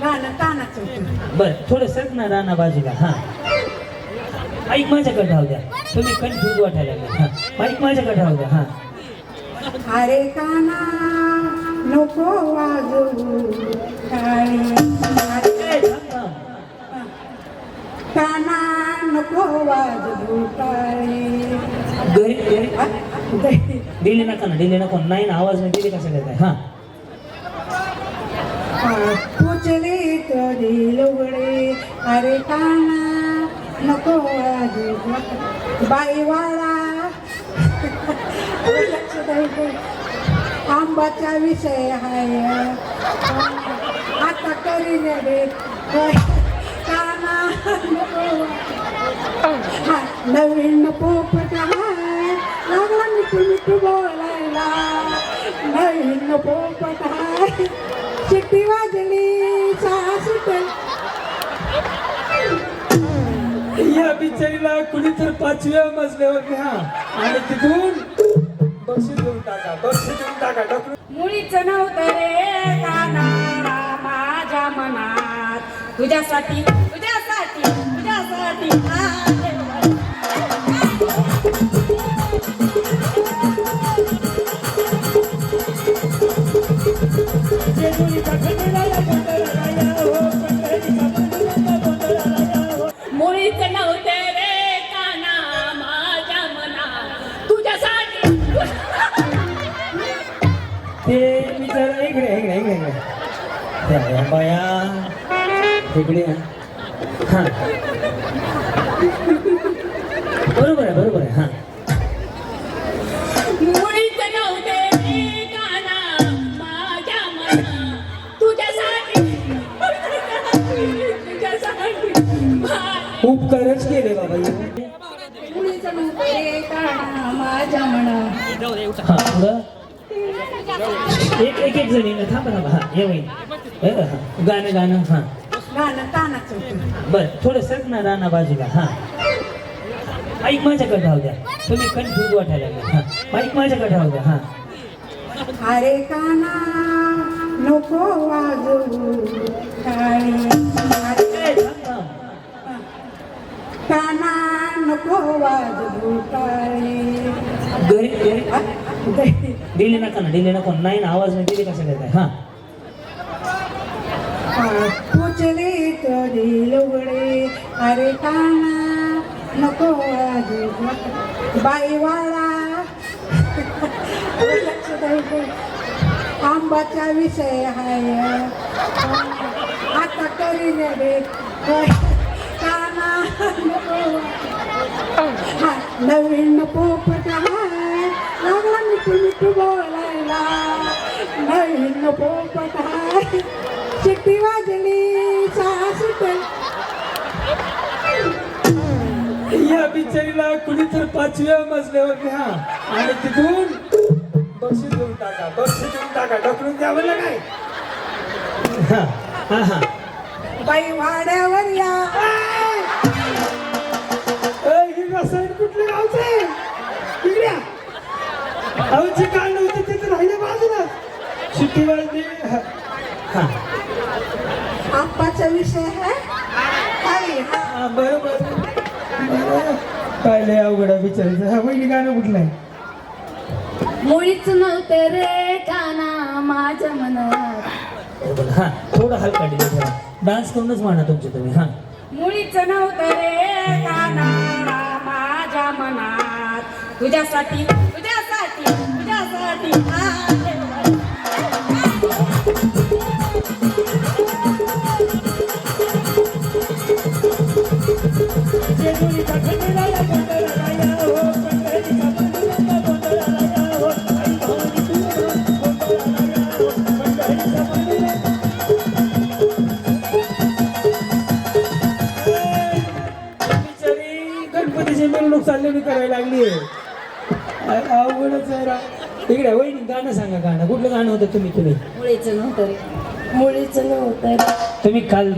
गाणं कानाचं होतं बर थोडं सरक ना राणा बाजूला हा. ऐक माझ्याकडे राहू द्या. तुम्ही कन्फ्युज वाटायला लागले. हा. ऐक माझ्याकडे राहू द्या हा. अरे काना नको वाजवू. थांब. काना नको वाजवू. हा? घरी घरी दिली नका ना दिली नको. नाही ना आवाज नाही दिली कसं काय हा. चले कधी लुगडे. अरे काना नको वाजवू बाईवाळा. आंबाचा विषय आहे. आता करी रे काना नको. नवीन पोपट हाय लागला मिठू मिठू बोलायला. नवीन पोपट हाय शिट्टी वाजली सासूट या बिचारीला कुणी तर पाचव्या मजल्यावर घ्या. आणि तिथून बक्षीस देऊन टाका बक्षीस देऊन टाका डॉक्टर. मुळीच नव्हतं रे काना माझ्या मनात. तुझ्यासाठी तुझ्यासाठी तुझ्यासाठी ते विचार इकडे इकडे इकडे इकडे बाया इकडे. हा बरोबर आहे बरोबर आहे हा उपकारच केले बाबा माझ्या हा पुढं एक एक एक जणी थांबा थांबा. हा ये वहिनी. हे, हा. गाणं गाणं हा. गाणं कानाचं बर थोडं सरक ना राणा बाजूला हा. ऐक माझ्याकडे राहू द्या. तुम्ही कन्फ्युज वाटायला लागले हा. ऐक माझ्याकडे राहू द्या हा. अरे काना नको थांब. काना नको वाजवू. टाळी घरी घरी नका ना दिली नको. नाही ना आवाज नाही. दिली कसं काय हा. पुचले कधी लुगडे अरे काना नको वाजवू बाईवाळा आंबाचा विषय आहे. आता करी रे काना नको. नवीन पोपट मिठू मिठू बोलायला नवीन पोपट हाय शिट्टी वाजली या बिचारीला कुणी तर पाचव्या मजल्यावर घ्या आणि तिथून बक्षीस देऊन टाका बक्षीस देऊन टाका. डॉक्टर द्यावं ना काय? हा हा हा. बाई वाड्यावर या. अहो जे काय नव्हतं ते तर राहिलं बाजूला. वाजली हा. हा. आंबाचा विषय हा. हा, बरोबर. बरं. काय लय अवघड आहे बिचारीचं हा वहिनी गाणं कुठलं आहे? मुळीच नव्हते रे काना माझ्या मनात. बरोबर हा थोडं हलका डिले डान्स करूनच म्हणा तुमचे तुम्ही हा. मुळीच नव्हतं रे काना माझ्या मनात. तुझ्यासाठी गणपतीची मिरवणूक चाललेली करायला लागली अवघडच आहे राव इकडे वहिनी गाणं सांगा गाणं. कुठलं गाणं होतं तुम्ही तुम्ही? मुळीच नव्हतं रे. मुळीच नव्हतं रे. तुम्ही काल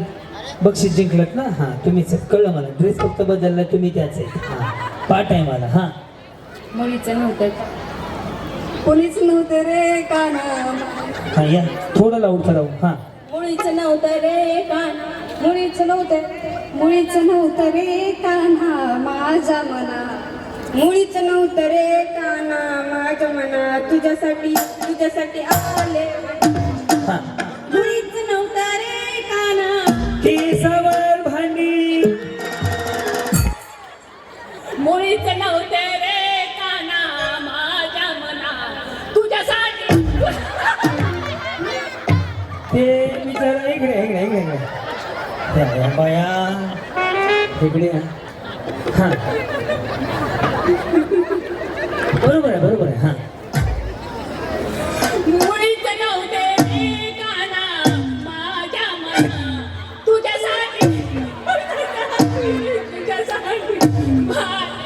बक्षीस जिंकलात ना? हा तुम्ही कळलं मला. ड्रेस फक्त बदलला तुम्ही त्याच आहे हा पाठ आहे मला हा. मुळीच नव्हतं. कोणीच नव्हतं रे काना हा या. थोडं लावून करावं हा. मुळीच नव्हतं रे काना मुळीच नव्हतं. मुळीच नव्हतं रे कान्हा माझ्या मनात मुळीच नव्हतं रे कान्हा माझ्या मनात तुझ्यासाठी तुझ्यासाठी आले मुळीच नव्हतं रे कान्हा केसावर भांडी. मुळीच नव्हतं रे काना माझ्या मना. तुझ्यासाठी. ते जरा इकडे इकडे इकडे इकडे. बाया. इकडे. हा. बरोबर आहे बरोबर आहे हा.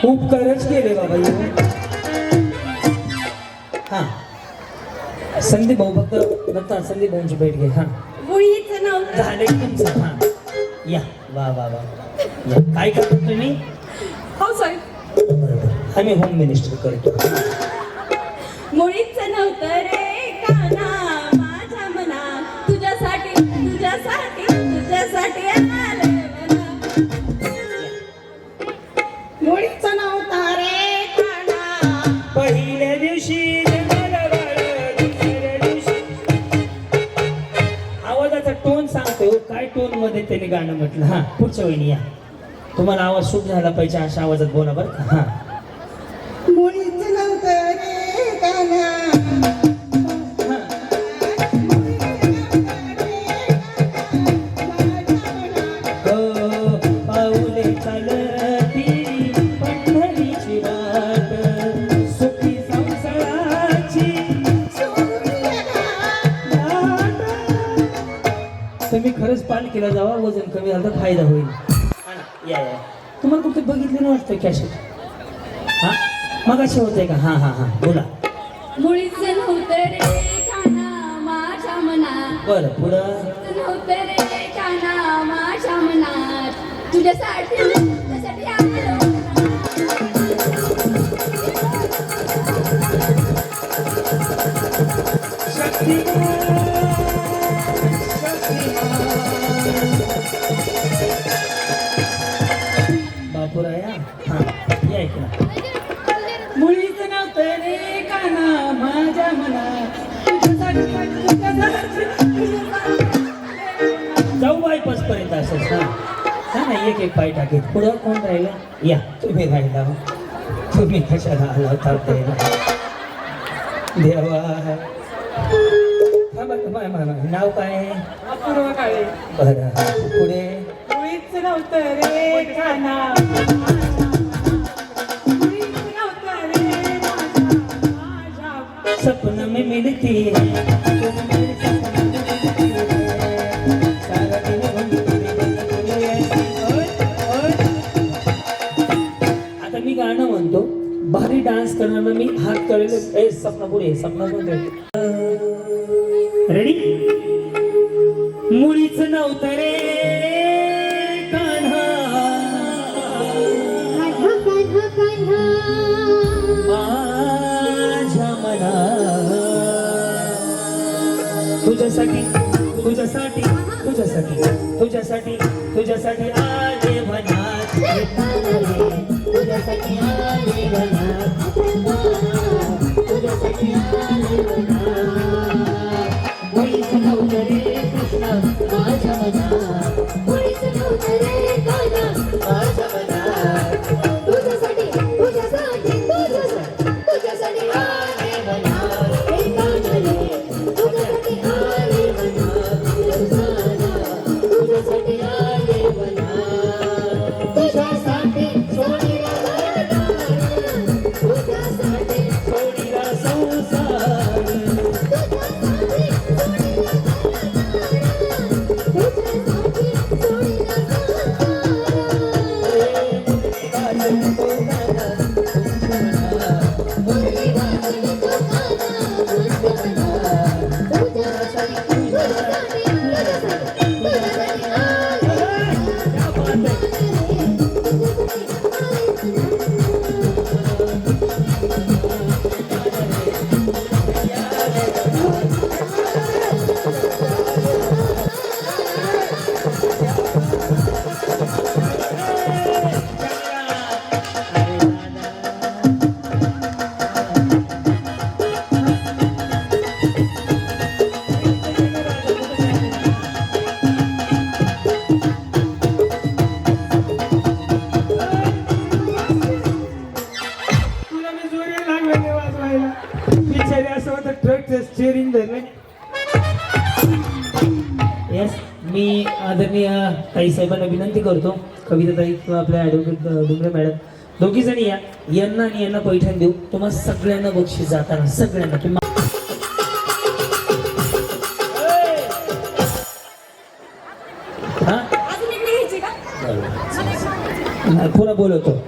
उपकारच केले बाबा हे. संदीप भाऊ फक्त दत्ता संदीप भाऊंची भेट घे हा. झाले तुमचं हा. या. वा वा वा. काय करतो तुम्ही? हो साहेब. आम्ही होम मिनिस्टर करतो. मुळीच नव्हतं रे माझ्या तुझ्यासाठी तुझ्यासाठी तुझ्यासाठी. मुळीच नव्हता रे पहिल्या दिवशी आवाजाचा टोन सांगतो काय टोनमध्ये त्याने गाणं म्हटलं? हा पुढच्या वेळी या. तुम्हाला आवाज सूट झाला पाहिजे अशा आवाजात बोला बरं का? हा. कमी झालं तर फायदा होईल. हा ना, या या. तुम्हाला कुठे बघितलं नाही वाटतं कॅशेट हा? मग असे होते का? हा हा हा. बोला. मुळीच नव्हतं रे काना माझ्या मनात. बरं पुढं? नव्हतं रे काना माझ्या मनात. तुझ्यासाठी तुझ्यासाठी आलो बापुराया एक एक पाय टाकेत पुढं कोण राहिलं या तुम्ही राहिला हो. तुम्ही कशाला आला होता देवा थांबा थांबा थांबा. नाव काय आहे? अपूर्व काळे बरं. पुढे मुळीच नव्हतं रे सपन में मिलती मी हात करेल ए सपना पुढे सपना पुढे. रेडी मुळीच नव्हतं रे कान्हा. माझ्या तुझ्यासाठी तुझ्यासाठी तुझ्यासाठी तुझ्यासाठी तुझ्यासाठी आले मनात. तुझ्यासाठी आले मनात. तुझ्यासाठी मी आदरणीय ताई साहेबांना विनंती करतो कविता ताई किंवा आपल्या ॲडव्होकेट डुंगरे मॅडम दोघी जणी या. यांना आणि यांना पैठण देऊ. तुम्हाला सगळ्यांना बक्षीस जाताना सगळ्यांना. तुम्ही हा? अजून इकडे घ्यायची का? नाही, पुन्हा बोलवतो.